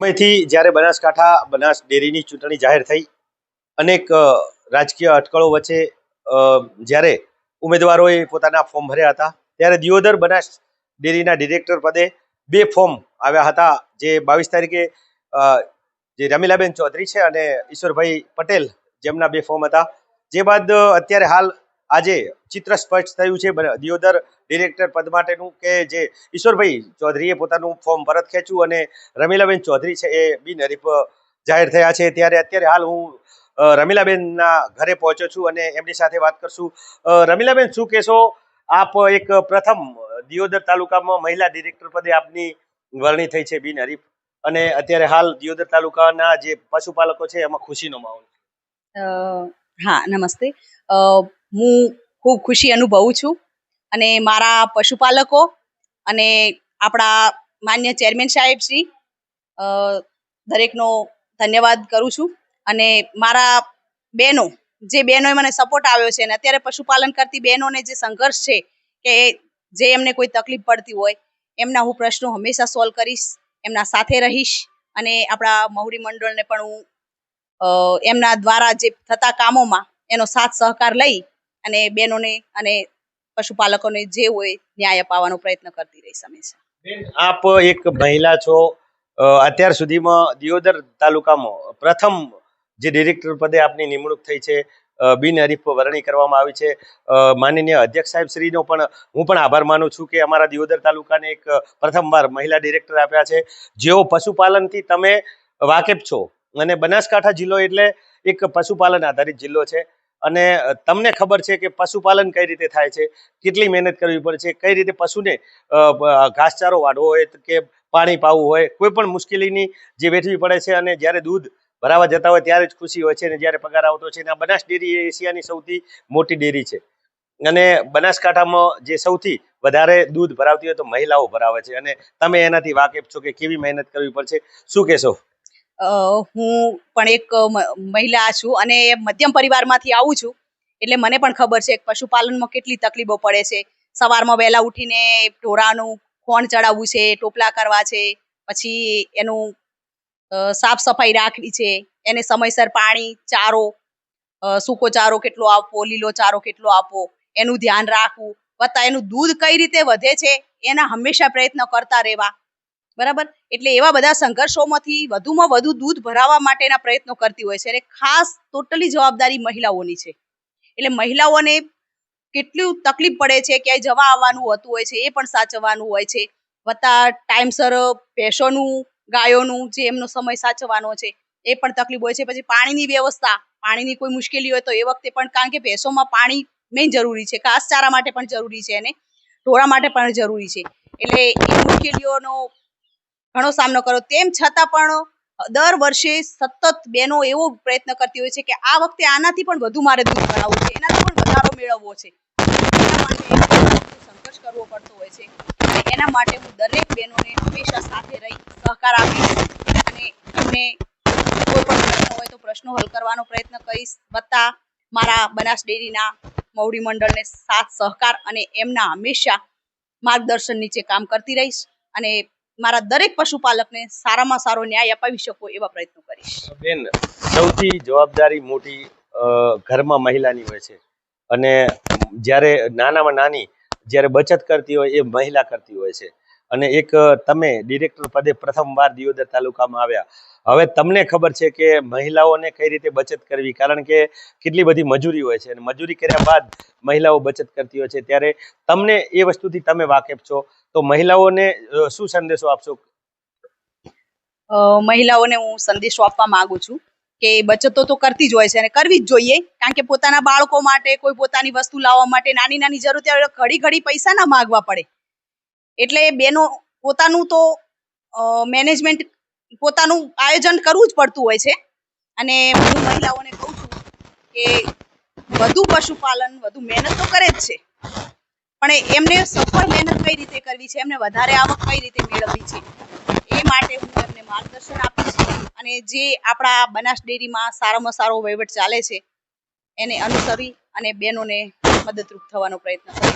સમયથી જ્યારે બનાસકાંઠા બનાસ ડેરીની ચૂંટણી જાહેર થઈ, અનેક રાજકીય અટકળો વચ્ચે જ્યારે ઉમેદવારોએ પોતાના ફોર્મ ભર્યા હતા, ત્યારે દિયોદર બનાસ ડેરીના ડિરેક્ટર પદે બે ફોર્મ આવ્યા હતા, જે બાવીસ તારીખે જે રમીલાબેન ચૌધરી છે અને ઈશ્વરભાઈ પટેલ જેમના બે ફોર્મ હતા. જે બાદ અત્યારે હાલ આજે ચિત્ર સ્પષ્ટ થયું છે. દિયોદર ડિરેક્ટર પદ માટેનું કે જે ઈશ્વરભાઈ ચૌધરીએ પોતાનું ફોર્મ પરત ખેંચ્યું અને રમીલાબેન ચૌધરી છે એ બિનહરીફ જાહેર થયા છે. ત્યારે અત્યારે હાલ હું રમીલાબેનના ઘરે પહોંચ્યો છું અને એમની સાથે વાત કરશું. રમીલાબેન, શું કહેશો? આપ એક પ્રથમ દિયોદર તાલુકામાં મહિલા ડિરેક્ટર પદે આપની વરણી થઈ છે બિનહરીફ અને અત્યારે હાલ દિયોદર તાલુકાના જે પશુપાલકો છે એમાં ખુશીનો માહોલ હા, નમસ્તે. હું ખૂબ ખુશી અનુભવું છું. અને મારા પશુપાલકો અને આપણા માન્ય ચેરમેન સાહેબ શ્રી દરેકનો ધન્યવાદ કરું છું. અને મારા બહેનો, જે બહેનોએ મને સપોર્ટ આવ્યો છે અને અત્યારે પશુપાલન કરતી બહેનોને જે સંઘર્ષ છે કે જે એમને કોઈ તકલીફ પડતી હોય, એમના હું પ્રશ્નો હંમેશા સોલ્વ કરીશ, એમના સાથે રહીશ અને આપણા મહુડી મંડળને પણ હું એમના દ્વારા જે થતા કામોમાં એનો સાથ સહકાર લઈ અને બહેનોને અને પશુપાલકોને જે હોય ન્યાય અપાવવાનો પ્રયત્ન કરતી રહીશ હંમેશા આપ એક મહિલા છો. અત્યાર સુધીમાં દિયોદર તાલુકામાં પ્રથમ જે ડિરેક્ટર પદે આપની નિમણૂક થઈ છે બિનહરીફ વરણી કરવામાં આવી છે. માનનીય અધ્યક્ષ સાહેબ શ્રીનો પણ હું પણ આભાર માનું છું કે અમારા દિયોદર તાલુકાને એક પ્રથમવાર મહિલા ડિરેક્ટર આપ્યા છે. જેઓ પશુપાલનથી તમે વાકેફ છો. અને બનાસકાંઠા જિલ્લો એટલે એક પશુપાલન આધારિત જિલ્લો છે. અને તમને ખબર છે કે પશુપાલન કઈ રીતે થાય છે? કેટલી મહેનત કરવી પડે છે કઈ રીતે પશુને ઘાસચારો વાઢવો હોય કે પાણી પાવું હોય? કોઈ પણ મુશ્કેલીની જે વેઠવી પડે છે અને જ્યારે દૂધ ભરાવા જતા હોય ત્યારે જ ખુશી હોય છે અને જ્યારે પગાર આવતો છે આ બનાસ ડેરી એ એશિયાની સૌથી મોટી ડેરી છે. અને બનાસકાંઠામાં જે સૌથી વધારે દૂધ ભરાવતી હોય તો મહિલાઓ ભરાવે છે. અને તમે એનાથી વાકેફ છો કે કેવી મહેનત કરવી પડશે? શું કહેશો? હું પણ એક મહિલા છું અને મધ્યમ પરિવારમાંથી આવું છું. એટલે મને પણ ખબર છે પશુપાલનમાં કેટલી તકલીફો પડે છે. સવારમાં વહેલા ઉઠીને ઢોરાનું ખોણ ચડાવવું છે, ટોપલા કરવા છે, પછી એનું સાફ સફાઈ રાખવી છે, એને સમયસર પાણી, ચારો સૂકો ચારો કેટલો આપવો, લીલો ચારો કેટલો આપવો, એનું ધ્યાન રાખવું. વત્તા એનું દૂધ કઈ રીતે વધે છે, એના હંમેશા પ્રયત્ન કરતા રહેવા. બરાબર? એટલે એવા બધા સંઘર્ષોમાંથી વધુમાં વધુ દૂધ ભરાવવા માટેના પ્રયત્નો કરતી હોય છે. અને ખાસ ટોટલી જવાબદારી મહિલાઓની છે. એટલે મહિલાઓને કેટલું તકલીફ પડે છે, ક્યાંય જવા આવવાનું હોતું હોય છે, એ પણ સાચવવાનું હોય છે. વત્તા ટાઈમસર ભેંસોનું, ગાયોનું જે એમનો સમય સાચવવાનો છે, એ પણ તકલીફ હોય છે. પછી પાણીની વ્યવસ્થા, પાણીની કોઈ મુશ્કેલી હોય તો એ વખતે પણ કારણ કે ભેંસોમાં પાણી મેઇન જરૂરી છે. ઘાસચારા માટે પણ જરૂરી છે અને ઢોરા માટે પણ જરૂરી છે. એટલે એ મુશ્કેલીઓનો ઘણો સામનો કરો તેમ છતાં પણ દર વર્ષે સતત બેનો એવો પ્રયત્ન કરતી હોય છે કે આ વખતે આનાથી પણ વધુ મારે દૂધ કરાવવું છે. એનાથી પણ વધારો મેળવવો છે. સંઘર્ષ કરવો પડતો હોય છે. એના માટે હું દરેક બહેનોને હંમેશા સાથે રહી સહકાર આપીશ અને એમને કોઈ પણ પ્રશ્ન હોય તો પ્રશ્નો હલ કરવાનો પ્રયત્ન કરીશ વત્તા મારા બનાસ ડેરીના મૌડી મંડળને સાથ સહકાર અને એમના હંમેશા માર્ગદર્શન નીચે કામ કરતી રહીશ અને મારા દરેક પશુપાલકને સારામાં સારો ન્યાય અપાવી શકો એવા પ્રયત્નો કરીશ. બેન, સૌથી જવાબદારી મોટી ઘરમાં મહિલાની હોય છે. અને જ્યારે નાનામાં નાની, જ્યારે બચત કરતી હોય એ મહિલા કરતી હોય છે. અને એક તમે ડિરેક્ટર પદે પ્રથમવાર દિયોદર તાલુકામાં આવ્યા. હવે તમને ખબર છે કે મહિલાઓને કઈ રીતે બચત કરવી? કારણ કે કેટલી બધી મજૂરી હોય છે અને મજૂરી કર્યા બાદ મહિલાઓ બચત કરતી હોય છે. ત્યારે તમને એ વસ્તુથી તમે વાકેફ છો. તો મહિલાઓને શું સંદેશો આપશો? મહિલાઓને હું સંદેશો આપવા માંગુ છું કે બચતો તો કરતી જ હોય છે અને કરવી જ જોઈએ. કારણ કે પોતાના બાળકો માટે, કોઈ પોતાની વસ્તુ લાવવા માટે નાની નાની જરૂરિયાત ઘડી ઘડી પૈસા ના માગવા પડે. એટલે બેનો પોતાનું તો મેનેજમેન્ટ પોતાનું આયોજન કરવું જ પડતું હોય છે. અને હું મહિલાઓને કહું છું કે વધુ પશુપાલન, વધુ મહેનત તો કરે જ છે. પણ એમને સફળ મહેનત કઈ રીતે કરવી છે? એમને વધારે આવક કઈ રીતે મેળવવી છે? એ માટે હું એમને માર્ગદર્શન આપીશ અને જે આપણા બનાસ ડેરીમાં સારામાં સારો વહીવટ ચાલે છે, એને અનુસરી અને બહેનોને મદદરૂપ થવાનો પ્રયત્ન કરીશ